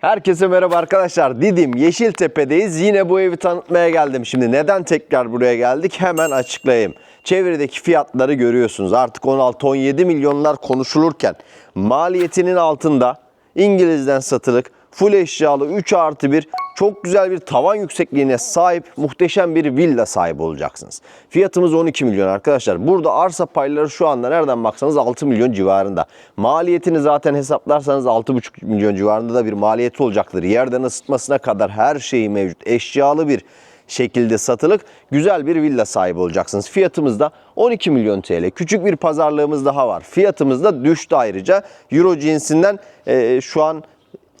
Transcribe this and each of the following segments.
Herkese merhaba arkadaşlar. Didim Yeşiltepe'deyiz. Yine bu evi tanıtmaya geldim. Şimdi neden tekrar buraya geldik hemen açıklayayım. Çevredeki fiyatları görüyorsunuz. Artık 16-17 milyonlar konuşulurken maliyetinin altında İngiliz'den satılık full eşyalı 3 artı 1 çok güzel bir tavan yüksekliğine sahip muhteşem bir villa sahibi olacaksınız. Fiyatımız 12 milyon arkadaşlar. Burada arsa payları şu anda nereden baksanız 6 milyon civarında. Maliyetini zaten hesaplarsanız 6,5 milyon civarında da bir maliyeti olacaktır. Yerden ısıtmasına kadar her şeyi mevcut. Eşyalı bir şekilde satılık güzel bir villa sahibi olacaksınız. Fiyatımız da 12 milyon TL. Küçük bir pazarlığımız daha var. Fiyatımız da düştü ayrıca. Euro cinsinden e, şu an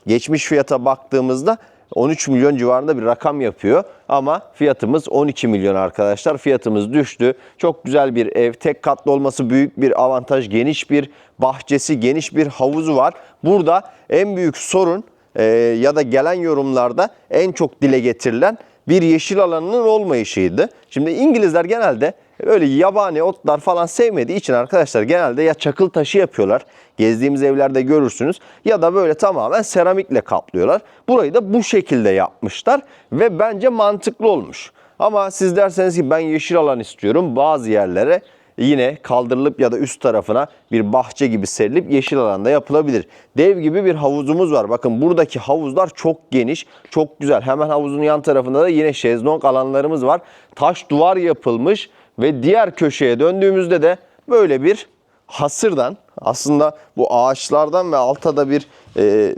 geçmiş fiyata baktığımızda 13 milyon civarında bir rakam yapıyor. Ama fiyatımız 12 milyon arkadaşlar. Fiyatımız düştü. Çok güzel bir ev. Tek katlı olması büyük bir avantaj. Geniş bir bahçesi, geniş bir havuzu var. Burada en büyük sorun e, ya da gelen yorumlarda en çok dile getirilen bir yeşil alanının olmayışıydı. Şimdi İngilizler genelde öyle yabani otlar falan sevmediği için arkadaşlar genelde ya çakıl taşı yapıyorlar. Gezdiğimiz evlerde görürsünüz ya da böyle tamamen seramikle kaplıyorlar. Burayı da bu şekilde yapmışlar ve bence mantıklı olmuş. Ama siz derseniz ki ben yeşil alan istiyorum bazı yerlere yine kaldırılıp ya da üst tarafına bir bahçe gibi serilip yeşil alanda yapılabilir. Dev gibi bir havuzumuz var. Bakın buradaki havuzlar çok geniş, çok güzel. Hemen havuzun yan tarafında da yine şezlong alanlarımız var. Taş duvar yapılmış ve diğer köşeye döndüğümüzde de böyle bir hasırdan aslında bu ağaçlardan ve altta da bir e,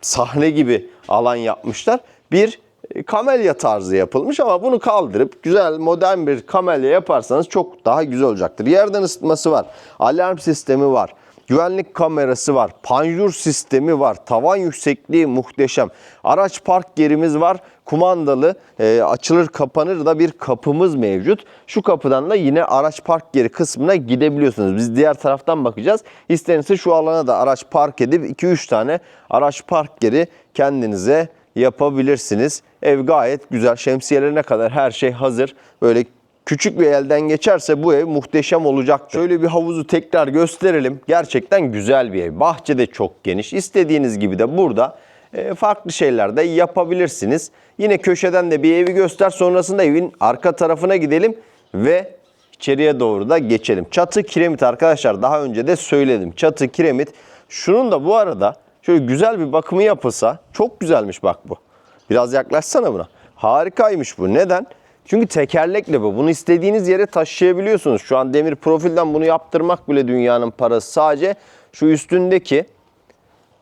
sahne gibi alan yapmışlar. Bir e, kamelya tarzı yapılmış ama bunu kaldırıp güzel modern bir kamelya yaparsanız çok daha güzel olacaktır. Yerden ısıtması var, alarm sistemi var, güvenlik kamerası var, panjur sistemi var, tavan yüksekliği muhteşem. Araç park yerimiz var, kumandalı e, açılır kapanır da bir kapımız mevcut. Şu kapıdan da yine araç park yeri kısmına gidebiliyorsunuz. Biz diğer taraftan bakacağız. İstenirse şu alana da araç park edip 2-3 tane araç park yeri kendinize yapabilirsiniz. Ev gayet güzel. Şemsiyelerine kadar her şey hazır. Böyle küçük bir elden geçerse bu ev muhteşem olacak. Şöyle bir havuzu tekrar gösterelim. Gerçekten güzel bir ev. Bahçe de çok geniş. İstediğiniz gibi de burada e, farklı şeyler de yapabilirsiniz. Yine köşeden de bir evi göster. Sonrasında evin arka tarafına gidelim ve içeriye doğru da geçelim. Çatı kiremit arkadaşlar daha önce de söyledim. Çatı kiremit. Şunun da bu arada şöyle güzel bir bakımı yapılsa çok güzelmiş bak bu. Biraz yaklaşsana buna. Harikaymış bu. Neden? Çünkü tekerlekli bu. Bunu istediğiniz yere taşıyabiliyorsunuz. Şu an demir profilden bunu yaptırmak bile dünyanın parası. Sadece şu üstündeki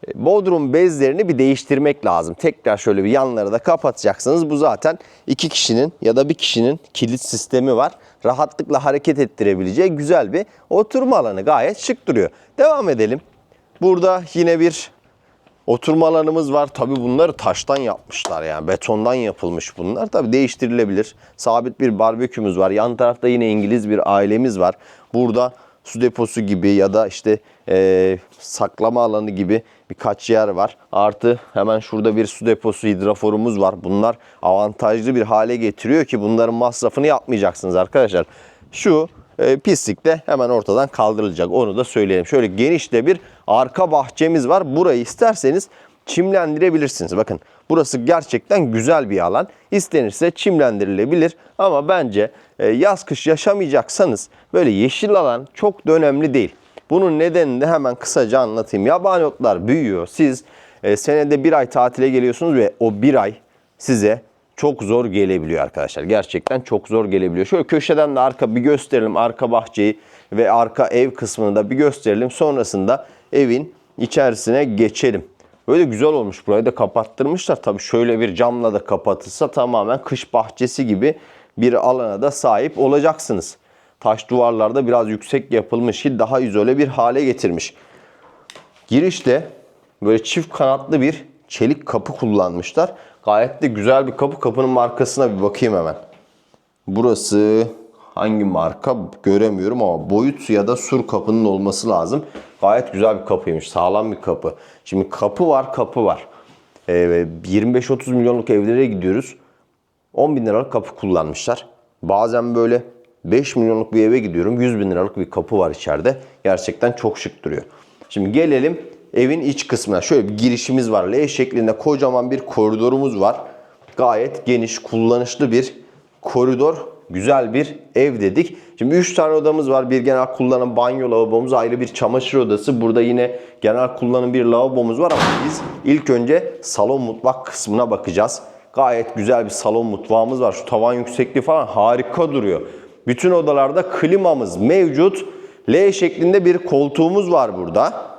e, Bodrum bezlerini bir değiştirmek lazım. Tekrar şöyle bir yanları da kapatacaksınız. Bu zaten iki kişinin ya da bir kişinin kilit sistemi var. Rahatlıkla hareket ettirebileceği güzel bir oturma alanı. Gayet şık duruyor. Devam edelim. Burada yine bir oturma alanımız var. Tabii bunları taştan yapmışlar yani. Betondan yapılmış bunlar. Tabii değiştirilebilir. Sabit bir barbekümüz var. Yan tarafta yine İngiliz bir ailemiz var. Burada su deposu gibi ya da işte e, saklama alanı gibi birkaç yer var. Artı hemen şurada bir su deposu hidraforumuz var. Bunlar avantajlı bir hale getiriyor ki bunların masrafını yapmayacaksınız arkadaşlar. Şu e, pislik de hemen ortadan kaldırılacak. Onu da söyleyelim. Şöyle geniş de bir arka bahçemiz var. Burayı isterseniz çimlendirebilirsiniz. Bakın burası gerçekten güzel bir alan. İstenirse çimlendirilebilir ama bence e, yaz kış yaşamayacaksanız böyle yeşil alan çok da önemli değil. Bunun nedenini de hemen kısaca anlatayım. Yabani otlar büyüyor. Siz e, senede bir ay tatile geliyorsunuz ve o bir ay size çok zor gelebiliyor arkadaşlar. Gerçekten çok zor gelebiliyor. Şöyle köşeden de arka bir gösterelim. Arka bahçeyi ve arka ev kısmını da bir gösterelim. Sonrasında evin içerisine geçelim. Böyle güzel olmuş. Burayı da kapattırmışlar. Tabii şöyle bir camla da kapatılsa tamamen kış bahçesi gibi bir alana da sahip olacaksınız. Taş duvarlarda biraz yüksek yapılmış ki daha izole bir hale getirmiş. Girişte böyle çift kanatlı bir çelik kapı kullanmışlar. Gayet de güzel bir kapı. Kapının markasına bir bakayım hemen. Burası hangi marka göremiyorum ama boyut ya da sur kapının olması lazım. Gayet güzel bir kapıymış. Sağlam bir kapı. Şimdi kapı var kapı var. Ee, 25-30 milyonluk evlere gidiyoruz. 10 bin liralık kapı kullanmışlar. Bazen böyle 5 milyonluk bir eve gidiyorum. 100 bin liralık bir kapı var içeride. Gerçekten çok şık duruyor. Şimdi gelelim evin iç kısmına. Şöyle bir girişimiz var. L şeklinde kocaman bir koridorumuz var. Gayet geniş, kullanışlı bir koridor. Güzel bir ev dedik. Şimdi 3 tane odamız var. Bir genel kullanım banyo lavabomuz, ayrı bir çamaşır odası. Burada yine genel kullanım bir lavabomuz var ama biz ilk önce salon mutfak kısmına bakacağız. Gayet güzel bir salon mutfağımız var. Şu tavan yüksekliği falan harika duruyor. Bütün odalarda klimamız mevcut. L şeklinde bir koltuğumuz var burada.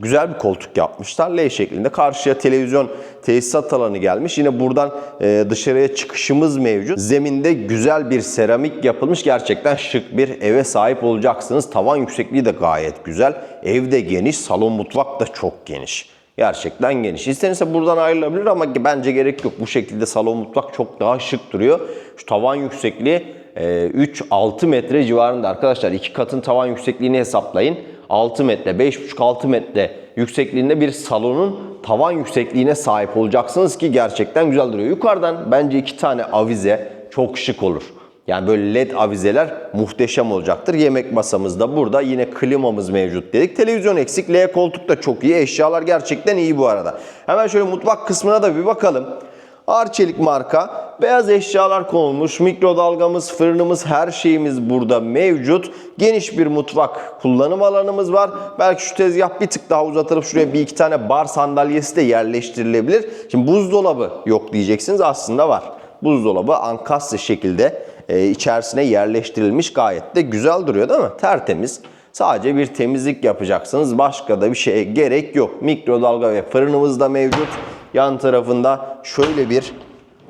Güzel bir koltuk yapmışlar. L şeklinde. Karşıya televizyon tesisat alanı gelmiş. Yine buradan e, dışarıya çıkışımız mevcut. Zeminde güzel bir seramik yapılmış. Gerçekten şık bir eve sahip olacaksınız. Tavan yüksekliği de gayet güzel. Ev de geniş. Salon mutfak da çok geniş. Gerçekten geniş. İstenirse buradan ayrılabilir ama bence gerek yok. Bu şekilde salon mutfak çok daha şık duruyor. Şu tavan yüksekliği e, 3-6 metre civarında arkadaşlar. iki katın tavan yüksekliğini hesaplayın. 6 metre, 5,5-6 metre yüksekliğinde bir salonun tavan yüksekliğine sahip olacaksınız ki gerçekten güzel duruyor. Yukarıdan bence iki tane avize çok şık olur. Yani böyle led avizeler muhteşem olacaktır. Yemek masamız da burada. Yine klimamız mevcut dedik. Televizyon eksik. L koltuk da çok iyi. Eşyalar gerçekten iyi bu arada. Hemen şöyle mutfak kısmına da bir bakalım. Arçelik marka. Beyaz eşyalar konulmuş. Mikrodalgamız, fırınımız, her şeyimiz burada mevcut. Geniş bir mutfak kullanım alanımız var. Belki şu tezgah bir tık daha uzatılıp şuraya bir iki tane bar sandalyesi de yerleştirilebilir. Şimdi buzdolabı yok diyeceksiniz. Aslında var. Buzdolabı ankastre şekilde e, içerisine yerleştirilmiş. Gayet de güzel duruyor değil mi? Tertemiz. Sadece bir temizlik yapacaksınız. Başka da bir şeye gerek yok. Mikrodalga ve fırınımız da mevcut. Yan tarafında şöyle bir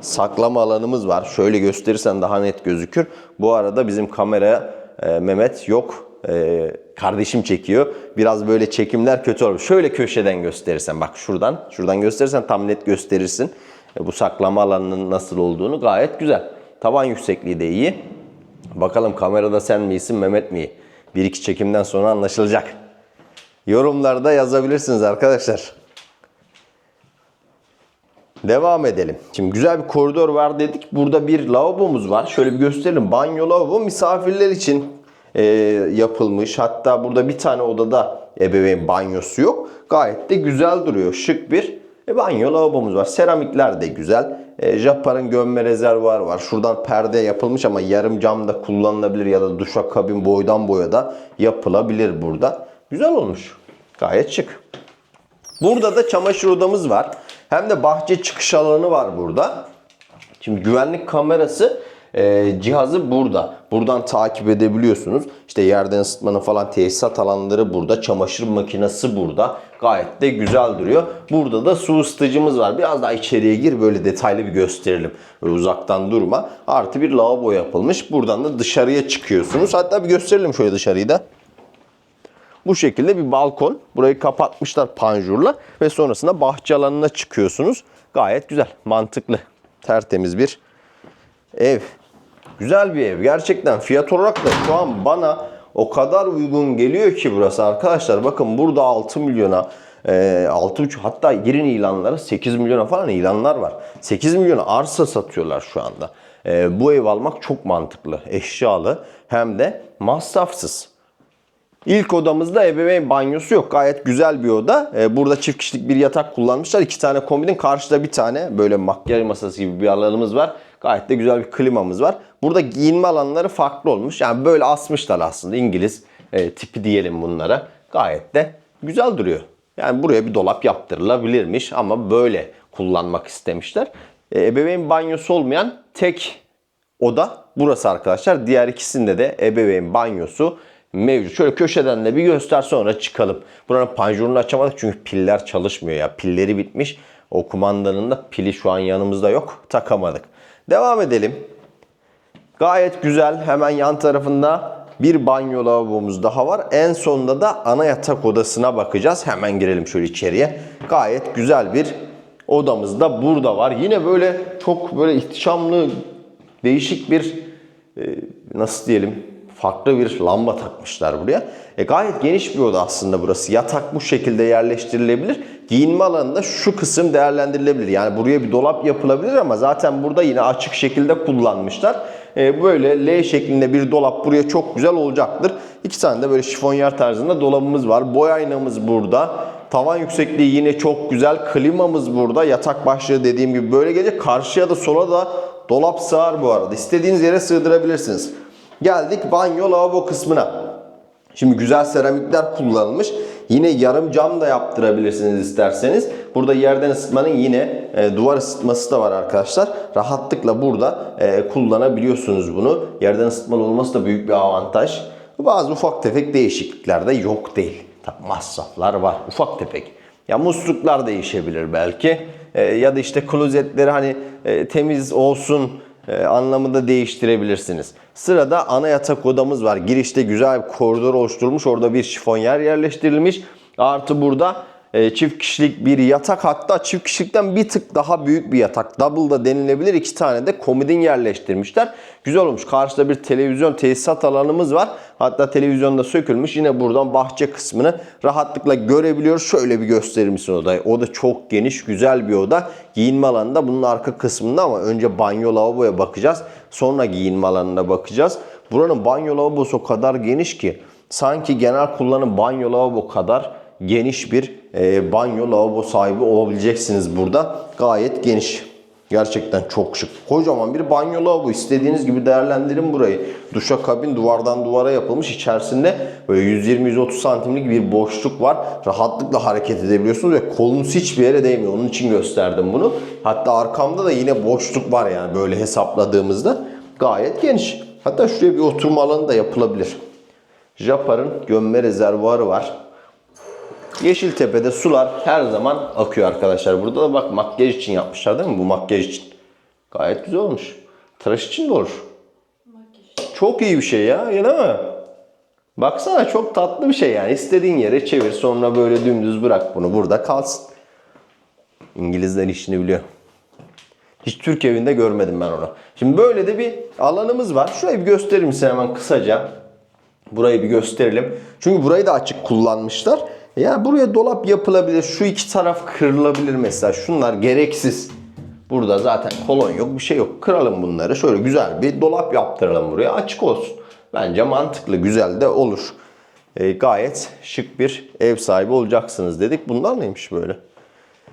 saklama alanımız var. Şöyle gösterirsen daha net gözükür. Bu arada bizim kamera e, Mehmet yok. E, kardeşim çekiyor. Biraz böyle çekimler kötü olur. Şöyle köşeden gösterirsen bak şuradan. Şuradan gösterirsen tam net gösterirsin. E, bu saklama alanının nasıl olduğunu gayet güzel. Tavan yüksekliği de iyi. Bakalım kamerada sen misin Mehmet mi? Bir iki çekimden sonra anlaşılacak. Yorumlarda yazabilirsiniz arkadaşlar. Devam edelim. Şimdi güzel bir koridor var dedik. Burada bir lavabomuz var. Şöyle bir gösterelim. Banyo lavabo misafirler için e, yapılmış. Hatta burada bir tane odada ebeveyn banyosu yok. Gayet de güzel duruyor. Şık bir e, banyo lavabomuz var. Seramikler de güzel. E, Japar'ın gömme rezervuarı var. Şuradan perde yapılmış ama yarım cam da kullanılabilir ya da duşakabin boydan boya da yapılabilir burada. Güzel olmuş. Gayet şık. Burada da çamaşır odamız var. Hem de bahçe çıkış alanı var burada. Şimdi güvenlik kamerası e, cihazı burada. Buradan takip edebiliyorsunuz. İşte yerden ısıtmanın falan tesisat alanları burada. Çamaşır makinesi burada. Gayet de güzel duruyor. Burada da su ısıtıcımız var. Biraz daha içeriye gir böyle detaylı bir gösterelim. Böyle uzaktan durma. Artı bir lavabo yapılmış. Buradan da dışarıya çıkıyorsunuz. Hatta bir gösterelim şöyle dışarıyı da. Bu şekilde bir balkon. Burayı kapatmışlar panjurla ve sonrasında bahçe alanına çıkıyorsunuz. Gayet güzel, mantıklı, tertemiz bir ev. Güzel bir ev. Gerçekten fiyat olarak da şu an bana o kadar uygun geliyor ki burası arkadaşlar. Bakın burada 6 milyona e, 6,5 hatta girin ilanlara 8 milyona falan ilanlar var. 8 milyona arsa satıyorlar şu anda. E, bu ev almak çok mantıklı. Eşyalı hem de masrafsız. İlk odamızda ebeveyn banyosu yok. Gayet güzel bir oda. Ee, burada çift kişilik bir yatak kullanmışlar. İki tane komodin. Karşıda bir tane böyle makyaj masası gibi bir alanımız var. Gayet de güzel bir klimamız var. Burada giyinme alanları farklı olmuş. Yani böyle asmışlar aslında İngiliz e, tipi diyelim bunlara. Gayet de güzel duruyor. Yani buraya bir dolap yaptırılabilirmiş ama böyle kullanmak istemişler. E, ebeveyn banyosu olmayan tek oda burası arkadaşlar. Diğer ikisinde de ebeveyn banyosu mevcut. Şöyle köşeden de bir göster sonra çıkalım. Buranın panjurunu açamadık çünkü piller çalışmıyor ya. Pilleri bitmiş. O kumandanın da pili şu an yanımızda yok. Takamadık. Devam edelim. Gayet güzel. Hemen yan tarafında bir banyo lavabomuz daha var. En sonunda da ana yatak odasına bakacağız. Hemen girelim şöyle içeriye. Gayet güzel bir odamız da burada var. Yine böyle çok böyle ihtişamlı değişik bir e, nasıl diyelim farklı bir lamba takmışlar buraya. E, gayet geniş bir oda aslında burası. Yatak bu şekilde yerleştirilebilir. Giyinme alanında şu kısım değerlendirilebilir. Yani buraya bir dolap yapılabilir ama zaten burada yine açık şekilde kullanmışlar. E, böyle L şeklinde bir dolap buraya çok güzel olacaktır. İki tane de böyle şifonyer tarzında dolabımız var. Boy aynamız burada. Tavan yüksekliği yine çok güzel. Klimamız burada. Yatak başlığı dediğim gibi böyle gelecek. Karşıya da sola da dolap sığar bu arada. İstediğiniz yere sığdırabilirsiniz. Geldik banyo lavabo kısmına. Şimdi güzel seramikler kullanılmış. Yine yarım cam da yaptırabilirsiniz isterseniz. Burada yerden ısıtmanın yine e, duvar ısıtması da var arkadaşlar. Rahatlıkla burada e, kullanabiliyorsunuz bunu. Yerden ısıtmalı olması da büyük bir avantaj. Bazı ufak tefek değişiklikler de yok değil. Tabii masraflar var ufak tefek. Ya musluklar değişebilir belki. E, ya da işte klozetleri hani e, temiz olsun e, anlamında değiştirebilirsiniz. Sırada ana yatak odamız var. Girişte güzel bir koridor oluşturulmuş. Orada bir şifonyer yerleştirilmiş. Artı burada çift kişilik bir yatak hatta çift kişilikten bir tık daha büyük bir yatak. Double da denilebilir. İki tane de komodin yerleştirmişler. Güzel olmuş. Karşıda bir televizyon tesisat alanımız var. Hatta televizyon da sökülmüş. Yine buradan bahçe kısmını rahatlıkla görebiliyoruz. Şöyle bir gösterir misin odayı? O da çok geniş, güzel bir oda. Giyinme alanı da bunun arka kısmında ama önce banyo lavaboya bakacağız. Sonra giyinme alanına bakacağız. Buranın banyo lavabosu o kadar geniş ki sanki genel kullanım banyo lavabo kadar geniş bir e, banyo lavabo sahibi olabileceksiniz burada. Gayet geniş. Gerçekten çok şık. Kocaman bir banyo lavabo. İstediğiniz gibi değerlendirin burayı. Duşa kabin duvardan duvara yapılmış. İçerisinde böyle 120-130 santimlik bir boşluk var. Rahatlıkla hareket edebiliyorsunuz ve kolunuz hiçbir yere değmiyor. Onun için gösterdim bunu. Hatta arkamda da yine boşluk var yani böyle hesapladığımızda. Gayet geniş. Hatta şuraya bir oturma alanı da yapılabilir. Japar'ın gömme rezervuarı var. Yeşiltepe'de sular her zaman akıyor arkadaşlar. Burada da bak makyaj için yapmışlar değil mi? Bu makyaj için. Gayet güzel olmuş. Tıraş için de olur. Çok iyi bir şey ya. Ya değil mi? Baksana çok tatlı bir şey yani. İstediğin yere çevir sonra böyle dümdüz bırak bunu. Burada kalsın. İngilizler işini biliyor. Hiç Türk evinde görmedim ben onu. Şimdi böyle de bir alanımız var. Şurayı bir gösterir misin hemen kısaca? Burayı bir gösterelim. Çünkü burayı da açık kullanmışlar. Ya buraya dolap yapılabilir. Şu iki taraf kırılabilir mesela. Şunlar gereksiz. Burada zaten kolon yok, bir şey yok. Kıralım bunları. Şöyle güzel bir dolap yaptıralım buraya. Açık olsun. Bence mantıklı, güzel de olur. E, gayet şık bir ev sahibi olacaksınız dedik. Bunlar neymiş böyle?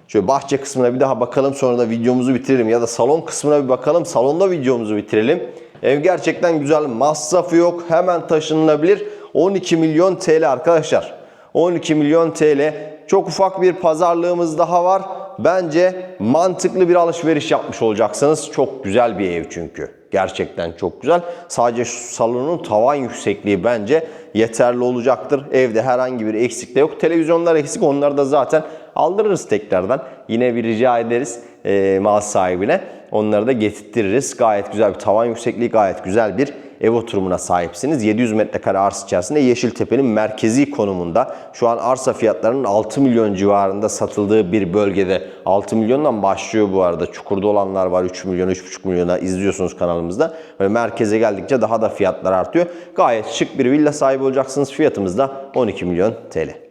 Şöyle bahçe kısmına bir daha bakalım sonra da videomuzu bitirelim. Ya da salon kısmına bir bakalım. Salonda videomuzu bitirelim. Ev gerçekten güzel. Masrafı yok. Hemen taşınılabilir. 12 milyon TL arkadaşlar. 12 milyon TL. Çok ufak bir pazarlığımız daha var. Bence mantıklı bir alışveriş yapmış olacaksınız. Çok güzel bir ev çünkü. Gerçekten çok güzel. Sadece şu salonun tavan yüksekliği bence yeterli olacaktır. Evde herhangi bir eksik de yok. Televizyonlar eksik. Onları da zaten aldırırız tekrardan. Yine bir rica ederiz e, mal sahibine. Onları da getirtiriz. Gayet güzel bir tavan yüksekliği, gayet güzel bir ev oturumuna sahipsiniz. 700 metrekare arsa içerisinde Yeşiltepe'nin merkezi konumunda. Şu an arsa fiyatlarının 6 milyon civarında satıldığı bir bölgede. 6 milyondan başlıyor bu arada. Çukurda olanlar var 3 milyon, 3,5 milyona izliyorsunuz kanalımızda. Ve merkeze geldikçe daha da fiyatlar artıyor. Gayet şık bir villa sahibi olacaksınız. Fiyatımız da 12 milyon TL.